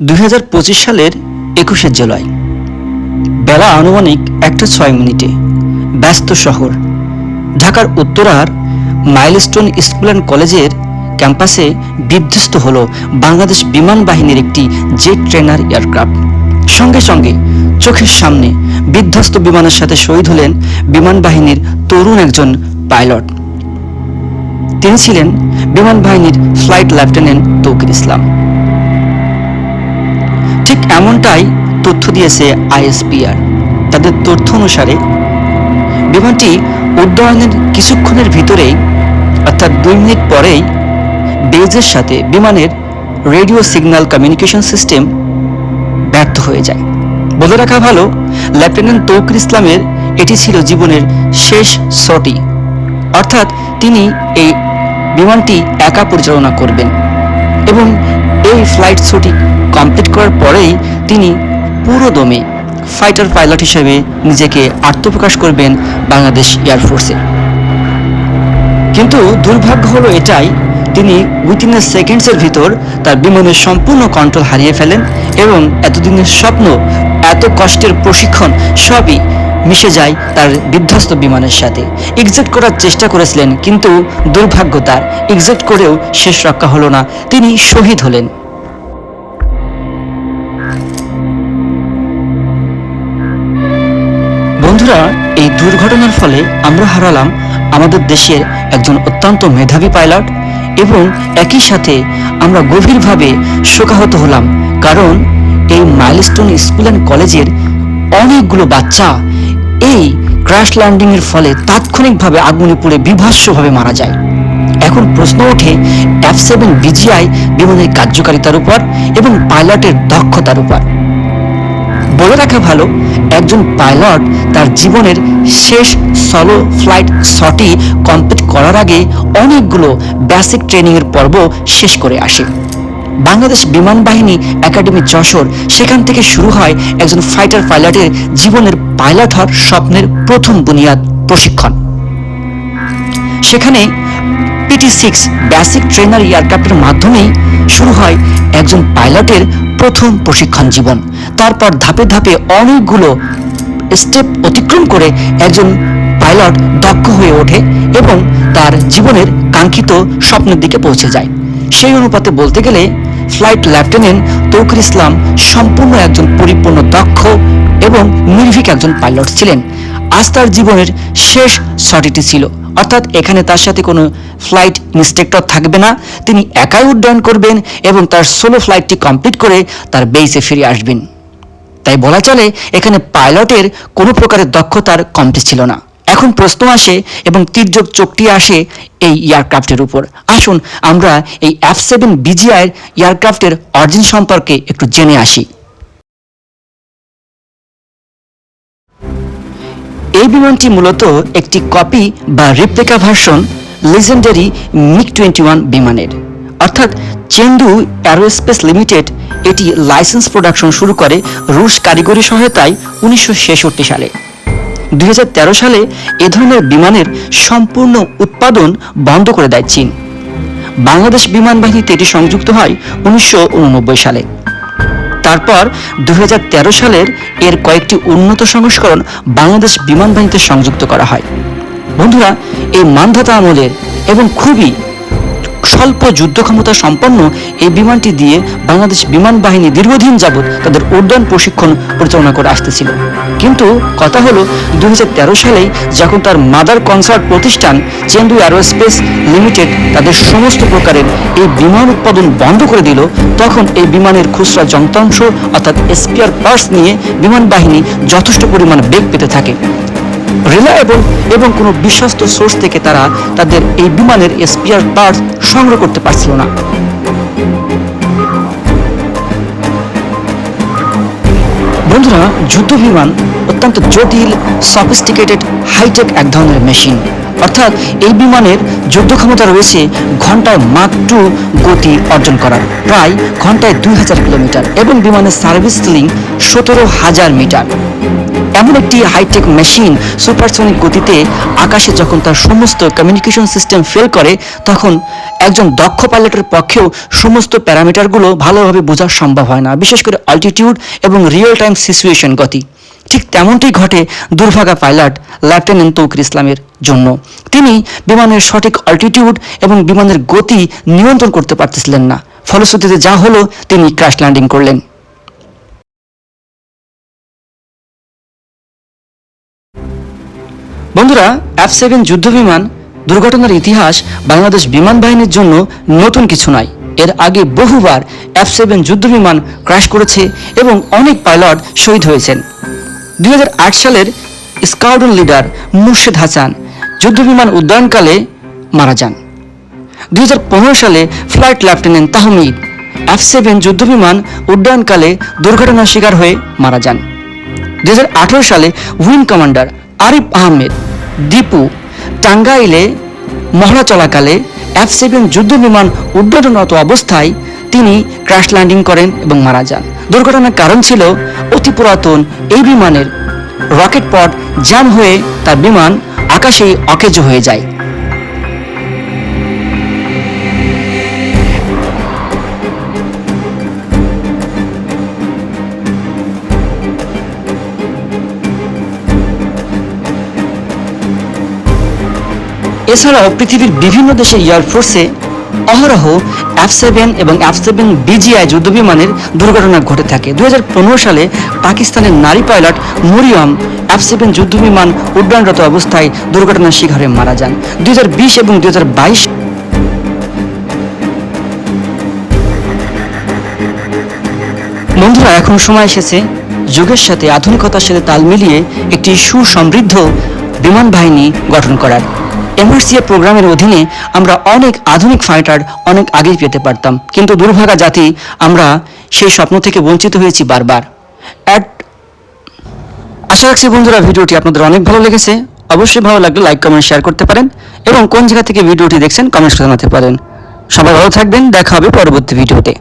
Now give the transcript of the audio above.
দুই হাজার পঁচিশ সালের একুশে জুলাই। বেলা আনুমানিক একটা ছয় মিনিটে ব্যস্ত শহর। ঢাকার উত্তরার মাইলস্টোন স্কুল অ্যান্ড কলেজের ক্যাম্পাসে বিধ্বস্ত হল বাংলাদেশ বিমান বাহিনীর একটি জেট ট্রেনার এয়ারক্রাফট। সঙ্গে সঙ্গে চোখের সামনে বিধ্বস্ত বিমানের সাথে শহীদ হলেন বিমান বাহিনীর তরুণ একজন পাইলট। তিনি ছিলেন বিমান বাহিনীর ফ্লাইট লেফটেন্যান্ট তৌকির ইসলাম। এমনটাই তথ্য দিয়েছে আইএসপিআর। তাদের তথ্য অনুসারে, বিমানটি উড্ডয়নের কিছুক্ষণের ভিতরেই, অর্থাৎ দুই মিনিট পরেই, বেজের সাথে বিমানের রেডিও সিগন্যাল কমিউনিকেশন সিস্টেম ব্যর্থ হয়ে যায়। বলে রাখা ভালো, লেফটেন্যান্ট তৌকির ইসলামের এটি ছিল জীবনের শেষ সটি অর্থাৎ তিনি এই বিমানটি একা পরিচালনা করবেন এবং এই ফ্লাইট ছুটি কমপ্লিট করার পরেই তিনি পুরো দমে ফাইটার পাইলট হিসেবে নিজেকে আত্মপ্রকাশ করবেন বাংলাদেশ এয়ারফোর্সে কিন্তু দুর্ভাগ্য হলো এটাই, তিনি উইথিন এ সেকেন্ডসের ভিতর তার বিমানের সম্পূর্ণ কন্ট্রোল হারিয়ে ফেলেন এবং এতদিনের স্বপ্ন, এত কষ্টের প্রশিক্ষণ সবই মিশে যায় তার বিধ্বস্ত বিমানের সাথে। এক্সিট করার চেষ্টা করেছিলেন, কিন্তু দুর্ভাগ্য তার। এক্সিট করেও শেষ রক্ষা হলো না। তিনি শহীদ হলেন। বন্ধুরা, এই দুর্ঘটনার ফলে আমরা হারালাম আমাদের দেশের একজন অত্যন্ত মেধাবী পাইলট এবং একই সাথে আমরা গভীরভাবে শোকাহত হলাম কারণ এই মাইলস্টোন স্কুল অ্যান্ড কলেজের অনেকগুলো বাচ্চা এই ক্র্যাশ ল্যান্ডিংয়ের ফলে তাৎক্ষণিকভাবে আগুনে পুড়ে বিভৎসভাবে মারা যায়। এখন প্রশ্ন ওঠে, এফ সেভেন বিজিআই বিমানের কার্যকারিতার উপর এবং পাইলটের দক্ষতার উপর। বলে রাখা ভালো, একজন পাইলট তার জীবনের শেষ সলো ফ্লাইট শটই কমপ্লিট করার আগে অনেকগুলো বেসিক ট্রেনিংয়ের পর্ব শেষ করে আসে। বাংলাদেশ বিমান বাহিনী একাডেমি যশোর সেখান থেকে শুরু হয় একজন ফাইটার পাইলটের জীবনের পাইলট হওয়ার স্বপ্নের প্রথম বুনিয়াদ প্রশিক্ষণ। সেখানে পিটি সিক্স বেসিক ট্রেনার এয়ারক্রাফটের মাধ্যমেই শুরু হয় একজন পাইলটের প্রথম প্রশিক্ষণ জীবন। তারপর ধাপে ধাপে অনেকগুলো স্টেপ অতিক্রম করে একজন পাইলট দক্ষ হয়ে ওঠে এবং তার জীবনের কাঙ্ক্ষিত স্বপ্নের দিকে পৌঁছে যায়। সেই অনুপাতে বলতে গেলে ফ্লাইট লেফটেন্যান্ট তৌকির ইসলাম সম্পূর্ণ একজন পরিপূর্ণ দক্ষ এবং নির্ভীক একজন পাইলট ছিলেন। আজ তার জীবনের শেষ সটিটি ছিল। অর্থাৎ এখানে তার সাথে কোনো ফ্লাইট ইন্সট্রাক্টর থাকবে না। তিনি একাই উড্ডয়ন করবেন এবং তার সোলো ফ্লাইটটি কমপ্লিট করে তার বেইসে ফিরে আসবেন। তাই বলা চলে, এখানে পাইলটের কোনো প্রকারের দক্ষতার কমতি ছিল না। এখন প্রশ্ন আসে এবং তীর্যক চোখটি আসে এই এয়ারক্রাফটের উপর। আসুন আমরা এই এফ সেভেন বিজিআইয়ের এয়ারক্রাফটের অরিজিন সম্পর্কে একটু জেনে আসি। এই বিমানটি মূলত একটি কপি বা replica version legendary MiG twenty one বিমানের। অর্থাৎ চেন্দু অ্যারোস্পেস লিমিটেড এটি লাইসেন্স প্রোডাকশন শুরু করে রুশ কারিগরি সহায়তায় উনিশশো ছেষট্টি সালে। দুই হাজার তেরো সালে এ ধরনের বিমানের সম্পূর্ণ উৎপাদন বন্ধ করে দেয় চীন। বাংলাদেশ বিমান বাহিনীতে এটি সংযুক্ত হয় উনিশশো উননব্বই সালে। তারপর দু হাজার তেরো সালের এর কয়েকটি উন্নত সংস্করণ বাংলাদেশ বিমান বাহিনীতে সংযুক্ত করা হয়। বন্ধুরা, এই মান্ধাতা আমলের এবং খুবই স্বল্প যুদ্ধ ক্ষমতা সম্পন্ন এই বিমানটি দিয়ে বাংলাদেশ বিমান বাহিনী দীর্ঘদিন যাবৎ তাদের উড্ডয়ন প্রশিক্ষণ পরিচালনা করে আসতেছিল। কিন্তু কথা হলো দু সালেই যখন তার মাদার কনসার্ট প্রতিষ্ঠান চেন্দু অ্যারোস্পেস লিমিটেড তাদের সমস্ত প্রকারের এই বিমান উৎপাদন বন্ধ করে দিল, তখন এই বিমানের খুচরা যন্ত্রাংশ অর্থাৎ স্পিয়ার পার্টস নিয়ে বিমান বাহিনী যথেষ্ট পরিমাণ বেগ পেতে থাকে। রিলায়েবল এবং কোনো বিশ্বস্ত সোর্স থেকে তারা তাদের এই বিমানের স্পিয়ার পার্টস সংগ্রহ করতে পারছিল না। বন্ধুরা, যুদ্ধ বিমান অত্যন্ত জটিল সফিস্টিকেটেড হাইটেক এক ধরনের মেশিন অর্থাৎ এই বিমানের যুদ্ধ ক্ষমতা রয়েছে ঘন্টায় টু গতি অর্জন করার, প্রায় ঘন্টায় দুই হাজার কিলোমিটার এবং বিমানের সার্ভিস লিঙ্ক সতেরো হাজার মিটার। এমন একটি হাইটেক মেশিন সুপারসনিক গতিতে আকাশে যখন তার সমস্ত কমিউনিকেশন সিস্টেম ফেল করে, তখন একজন দক্ষ পাইলটের পক্ষেও সমস্ত প্যারামিটারগুলো ভালোভাবে বোঝা সম্ভব হয় না, বিশেষ করে অল্টিটিউড এবং রিয়েল টাইম সিচুয়েশন গতি। ঠিক তেমনটি ঘটে দুর্ভাগা পাইলট লেফটেন্যান্ট তৌকির ইসলামের জন্য। তিনি বিমানের সঠিক অল্টিটিউড এবং বিমানের গতি নিয়ন্ত্রণ করতে পারতেছিলেন না। ফলশ্রুতিতে যা হলো, তিনি ক্র্যাশ ল্যান্ডিং করলেন। বন্ধুরা এফ সেভেন যুদ্ধবিমান দুর্ঘটনার ইতিহাস বাংলাদেশ বিমান বাহিনীর জন্য নতুন কিছু নয়। এর আগে বহুবার এফ সেভেন যুদ্ধবিমান ক্র্যাশ করেছে এবং অনেক পাইলট শহীদ হয়েছেন। দুই হাজার আট সালের স্কাউডন লিডার মুর্শেদ হাসান যুদ্ধবিমান উড্ডয়নকালে মারা যান। দুই হাজার পনেরো সালে flight lieutenant Tahmid F seven যুদ্ধবিমান উড্ডয়নকালে দুর্ঘটনার শিকার হয়ে মারা যান। দু হাজার আঠেরো সালে উইং কমান্ডার আরিফ আহমেদ দীপু টাঙ্গাইলে মহড়া চলাকালে এফ সেভেন যুদ্ধ বিমান উড্ডয়নরত অবস্থায় তিনি ক্র্যাশ ল্যান্ডিং করেন এবং মারা যান। দুর্ঘটনার কারণ ছিল অতি পুরাতন এই বিমানের রকেট পড জ্যাম হয়ে তার বিমান আকাশেই অকেজ হয়ে যায়। এছাড়াও পৃথিবীর বিভিন্ন দেশের এয়ারফোর্সে অহরহ এফ সেভেন এবং এফ সেভেন বিজিআই যুদ্ধবিমানের দুর্ঘটনা ঘটে থাকে। দুহাজার পনেরো সালে পাকিস্তানের নারী পাইলট মরিয়ম এফ সেভেন যুদ্ধবিমান উড্ডয়নরত অবস্থায় দুর্ঘটনার শিকার মারা যান। দুই হাজার বিশ এবং দুই বন্ধুরা, এখন সময় এসেছে যুগের সাথে আধুনিকতার সাথে তাল মিলিয়ে একটি সুসমৃদ্ধ বিমান বাহিনী গঠন করার। এমআরসিএ প্রোগ্রামের অধীনে আমরা অনেক আধুনিক ফাইটার অনেক আগেই পেতে পারতাম। কিন্তু দুর্ভাগা জাতি, আমরা সেই স্বপ্ন থেকে বঞ্চিত হয়েছি বারবার। অ্যাড আশা রাখছি বন্ধুরা ভিডিওটি আপনাদের অনেক ভালো লেগেছে। অবশ্যই ভালো লাগলে লাইক, কমেন্ট, শেয়ার করতে পারেন এবং কোন জায়গা থেকে ভিডিওটি দেখছেন, কমেন্টস জানাতে পারেন। সবাই ভালো থাকবেন, দেখা হবে পরবর্তী ভিডিওতে।